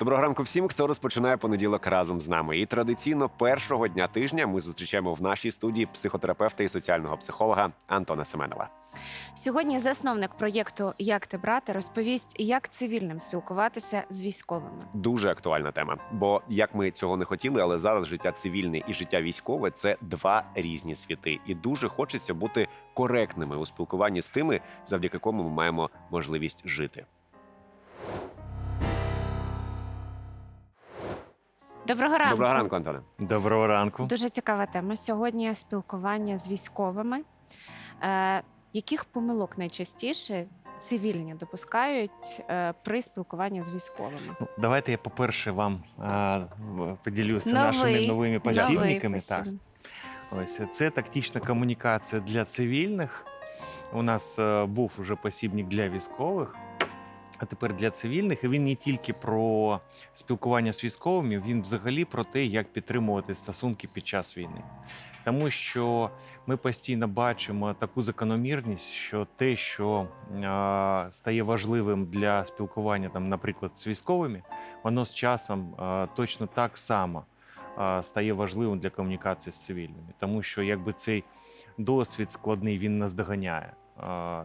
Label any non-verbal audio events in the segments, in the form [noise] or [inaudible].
Доброго ранку всім, хто розпочинає понеділок разом з нами. І традиційно першого дня тижня ми зустрічаємо в нашій студії психотерапевта і соціального психолога Антона Семенова. Сьогодні засновник проєкту Як ти брати розповість, як цивільним спілкуватися з військовими. Дуже актуальна тема. Бо як ми цього не хотіли, але зараз життя цивільне і життя військове це два різні світи. І дуже хочеться бути коректними у спілкуванні з тими, завдяки кому ми маємо можливість жити. Доброго ранку. Доброго ранку, Антоне. Доброго ранку. Дуже цікава тема. Сьогодні спілкування з військовими. Е, яких помилок найчастіше цивільні допускають е, при спілкуванні з військовими? Ну, давайте я, по-перше, вам в- поділюся Новий- нашими новими посібниками. Новий Так. Ось це тактична комунікація для цивільних. У нас е, був уже посібник для військових, а тепер для цивільних. Він не тільки про спілкування з військовими, він взагалі про те, як підтримувати стосунки під час війни. Тому що ми постійно бачимо таку закономірність, що те, що е, стає важливим для спілкування, там, наприклад, з військовими, воно з часом е, точно так само а, стає важливим для комунікації з цивільними, тому що якби цей досвід складний він нас доганяє. А,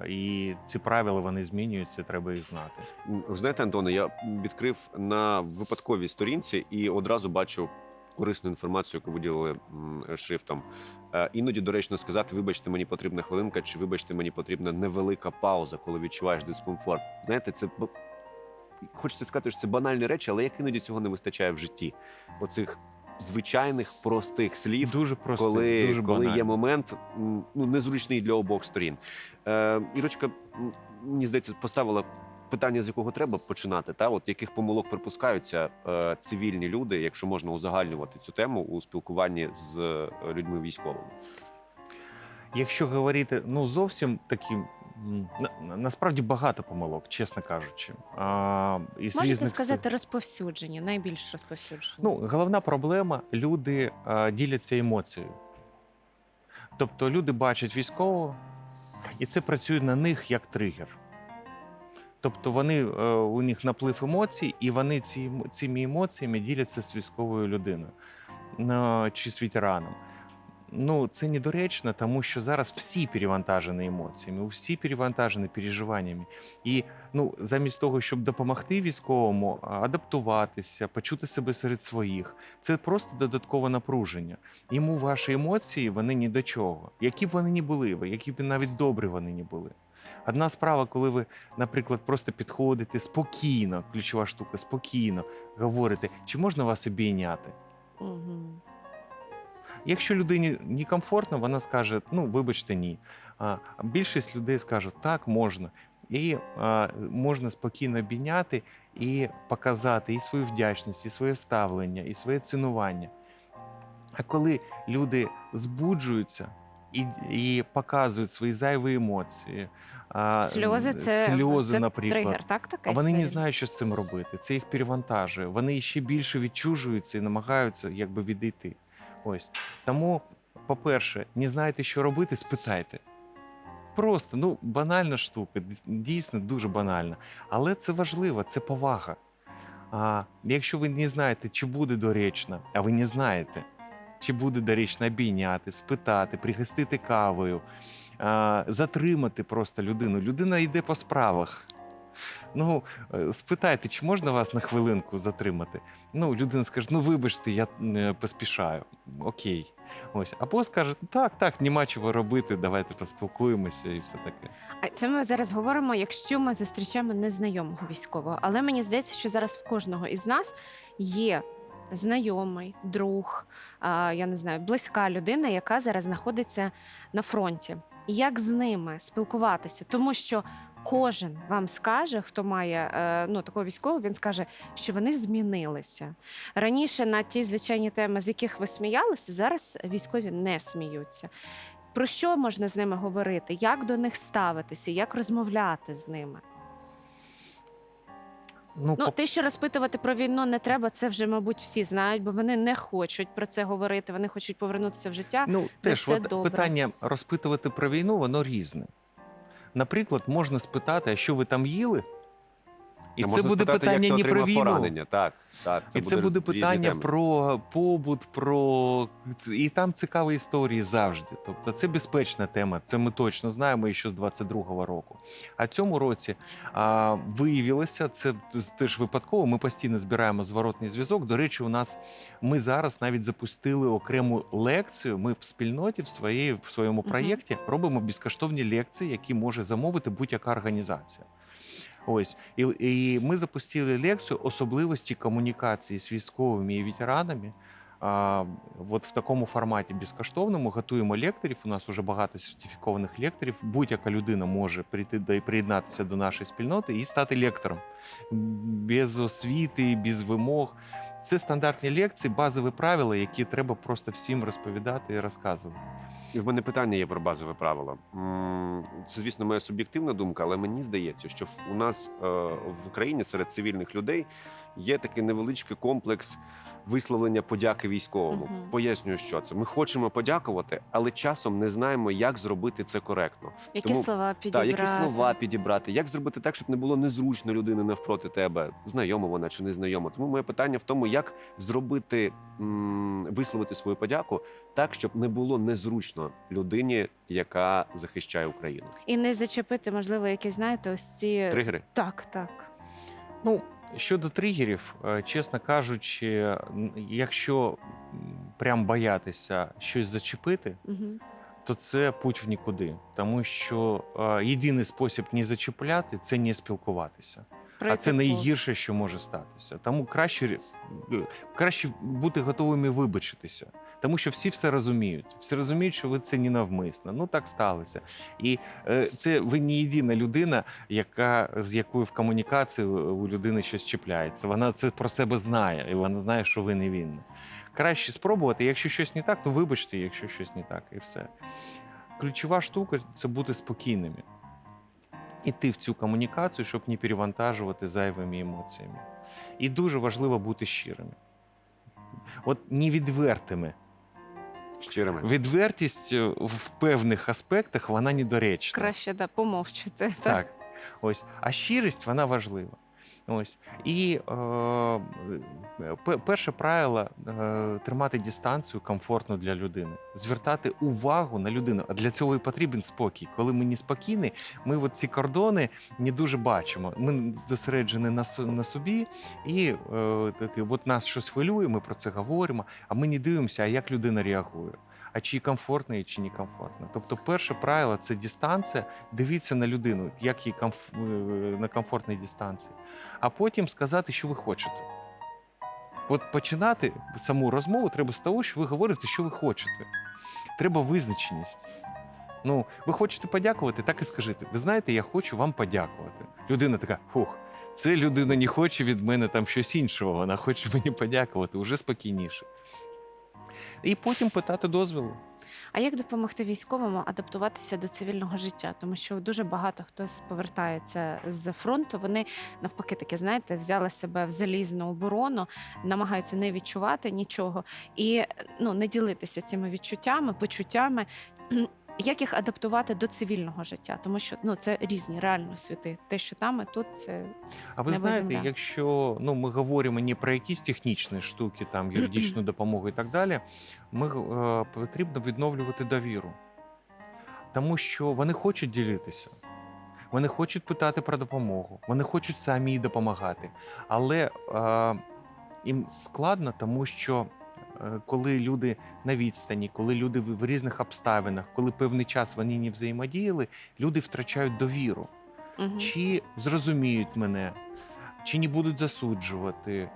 І ці правила вони змінюються, треба їх знати. Знаєте, Антоне, я відкрив на випадковій сторінці і одразу бачу корисну інформацію, яку виділили шрифтом. Е, Іноді доречно сказати, вибачте, мені потрібна хвилинка, чи вибачте, мені потрібна невелика пауза, коли відчуваєш дискомфорт. Знаєте, це хочеться сказати, що це банальні речі, але як іноді цього не вистачає в житті. Оцих звичайних простих слів. Дуже просто, коли, дуже коли є момент ну, незручний для обох сторін. Е, Ірочка, мені здається, поставила питання, з якого треба починати. Та? От яких помилок припускаються е, цивільні люди, якщо можна узагальнювати цю тему у спілкуванні з е, людьми військовими. Якщо говорити ну зовсім такі. На- насправді багато помилок, чесно кажучи. А, із Можете різних сказати розповсюджені, найбільш розповсюджені. Ну, головна проблема люди е, діляться емоцією. Тобто люди бачать військового, і це працює на них як тригер. Тобто вони, е, у них наплив емоцій, і вони ці, цими емоціями діляться з військовою людиною чи з ветераном. Ну, це недоречно, тому що зараз всі перевантажені емоціями, всі перевантажені переживаннями. І ну, замість того, щоб допомогти військовому адаптуватися, почути себе серед своїх, це просто додаткове напруження. Йому ваші емоції вони ні до чого. Які б вони ні були, які б навіть добрі вони ні були. Одна справа, коли ви, наприклад, просто підходите спокійно, ключова штука, спокійно говорите, чи можна вас обійняти? Угу. Якщо людині некомфортно, вона скаже: ну, вибачте, ні. А більшість людей скаже, так, можна. І а, можна спокійно обійняти і показати і свою вдячність, і своє ставлення, і своє цінування. А коли люди збуджуються і, і показують свої зайві емоції, а, Сльози це, сльози, це наприклад, тригер, так? Така а вони не знають, що з цим робити. Це їх перевантажує. Вони ще більше відчужуються і намагаються якби відійти. Ось тому, по-перше, не знаєте, що робити, спитайте. Просто ну банальна штука, дійсно дуже банальна. Але це важливо, це повага. А якщо ви не знаєте, чи буде доречно, а ви не знаєте, чи буде доречно обійняти, спитати, пригостити кавою, а, затримати просто людину. Людина йде по справах. Ну, е, спитайте, чи можна вас на хвилинку затримати? Ну, людина скаже: ну вибачте, я е, поспішаю. Окей. Ось. Або скаже, так, так, нема чого робити, давайте поспілкуємося і все таке. А це ми зараз говоримо, якщо ми зустрічаємо незнайомого військового. Але мені здається, що зараз в кожного із нас є знайомий, друг, я не знаю, близька людина, яка зараз знаходиться на фронті. Як з ними спілкуватися? Тому що кожен вам скаже, хто має е, ну, такого військового, він скаже, що вони змінилися. Раніше на ті звичайні теми, з яких ви сміялися, зараз військові не сміються. Про що можна з ними говорити? Як до них ставитися, як розмовляти з ними? Ну, Ну, по- те, що розпитувати про війну не треба, це вже, мабуть, всі знають, бо вони не хочуть про це говорити. Вони хочуть повернутися в життя. Ну, теж все от добре. питання розпитувати про війну, воно різне. Наприклад, можна спитати, а що ви там їли? І це буде спитати, питання не про війну. поранення. Так, так. і це буде питання теми. про побут, про і там цікаві історії завжди. Тобто це безпечна тема. Це ми точно знаємо ще з 22-го року. А цьому році а, виявилося, це теж випадково. Ми постійно збираємо зворотний зв'язок. До речі, у нас ми зараз навіть запустили окрему лекцію. Ми в спільноті в своїй в своєму проєкті робимо безкоштовні лекції, які може замовити будь-яка організація. Ось і, і ми запустили лекцію особливості комунікації з військовими і ветеранами. А, от в такому форматі безкоштовному готуємо лекторів. У нас вже багато сертифікованих лекторів. Будь-яка людина може прийти до приєднатися до нашої спільноти і стати лектором без освіти, без вимог. Це стандартні лекції, базові правила, які треба просто всім розповідати і розказувати. І в мене питання є про базове правило. Це, звісно, моя суб'єктивна думка, але мені здається, що у нас е, в Україні серед цивільних людей є такий невеличкий комплекс висловлення подяки військовому. Мгм. Пояснюю, що це. Ми хочемо подякувати, але часом не знаємо, як зробити це коректно. Які Тому- слова Так, підібрати? які слова підібрати, як зробити так, щоб не було незручно людини навпроти тебе, знайома вона чи незнайома. Тому моє питання в тому, як зробити висловити свою подяку так, щоб не було незручно людині, яка захищає Україну. І не зачепити, можливо, якісь, знаєте, ось ці Тригери. так, так. Ну, щодо тригерів, е, чесно кажучи, якщо прям боятися щось зачепити, Угу. то це путь в нікуди. Тому що е, єдиний спосіб не зачіпляти це не спілкуватися. А це найгірше, що може статися. Тому краще, е, краще бути готовими вибачитися. Тому що всі все розуміють. Всі розуміють, що ви це не навмисно. Ну так сталося. І е, це ви не єдина людина, яка з якою в комунікації у людини щось чіпляється. Вона це про себе знає, і вона знає, що ви не винні. Краще спробувати. Якщо щось не так, ну вибачте, якщо щось не так, і все. Ключова штука це бути спокійними. Іти в цю комунікацію, щоб не перевантажувати зайвими емоціями. І дуже важливо бути щирими. От не відвертими. Щирими. Відвертість е, в певних аспектах вона недоречна. Краще да, помовчати. Так. Так. Ось. А щирість вона важлива. Ось. І е, перше правило е, тримати дистанцію комфортно для людини, звертати увагу на людину. А для цього і потрібен спокій. Коли ми не спокійні, ми от ці кордони не дуже бачимо. Ми зосереджені на, на собі, і е, от нас щось хвилює, ми про це говоримо, а ми не дивимося, а як людина реагує. А чи комфортно, чи не комфортно. Тобто, перше правило це дистанція, дивіться на людину, як їй комф... е, на комфортній дистанції, а потім сказати, що ви хочете. От починати саму розмову треба з того, що ви говорите, що ви хочете. Треба визначеність. Ну, ви хочете подякувати, так і скажіть. Ви знаєте, я хочу вам подякувати. Людина така, фух, це людина не хоче від мене там щось іншого, вона хоче мені подякувати, уже спокійніше. І потім питати дозволу. А як допомогти військовому адаптуватися до цивільного життя? Тому що дуже багато хто повертається з фронту. Вони навпаки таки, знаєте, взяли себе в залізну оборону, намагаються не відчувати нічого і ну не ділитися цими відчуттями, почуттями. Як їх адаптувати до цивільного життя? Тому що ну це різні реально світи. Те, що там, і тут це А ви знаєте, земля. якщо ну ми говоримо не про якісь технічні штуки, там юридичну [clears throat] допомогу і так далі, ми е, потрібно відновлювати довіру, тому що вони хочуть ділитися. Вони хочуть питати про допомогу, вони хочуть самі допомагати. Але е, їм складно, тому що коли люди на відстані, коли люди в різних обставинах, коли певний час вони не взаємодіяли, люди втрачають довіру Мгм. чи зрозуміють мене, чи не будуть засуджувати,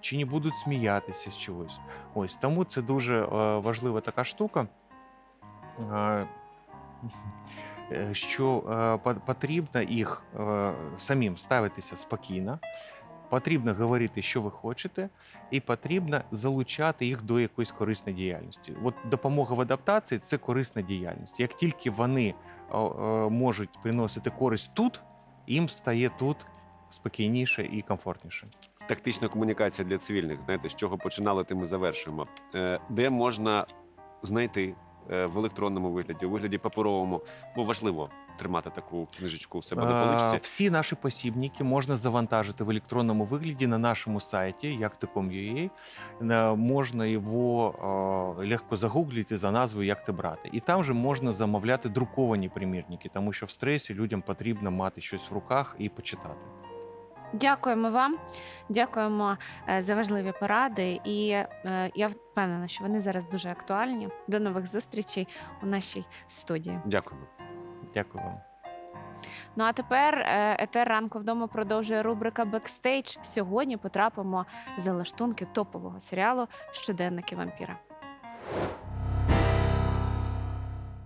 чи не будуть сміятися з чогось. Ось тому це дуже е, важлива така штука. е, е, Що е, потрібно їх е, самим ставитися спокійно, потрібно говорити, що ви хочете, і потрібно залучати їх до якоїсь корисної діяльності. От допомога в адаптації це корисна діяльність. Як тільки вони можуть приносити користь тут, їм стає тут спокійніше і комфортніше. Тактична комунікація для цивільних. Знаєте, з чого починали, тим і завершуємо. Е, Де можна знайти в електронному вигляді, у вигляді паперовому. Бо важливо тримати таку книжечку у себе Е, на поличці. Всі наші посібники можна завантажити в електронному вигляді на нашому сайті, як.com.ua. Е, Можна його е, легко загуглити за назвою Як ти брати. І там же можна замовляти друковані примірники, тому що в стресі людям потрібно мати щось в руках і почитати. Дякуємо вам, дякуємо е, за важливі поради. І е, я впевнена, що вони зараз дуже актуальні. До нових зустрічей у нашій студії. Дякуємо. Дякую вам. Ну а тепер е, етер ранку вдома продовжує рубрика Бекстейдж. Сьогодні потрапимо за лаштунки топового серіалу Щоденники вампіра.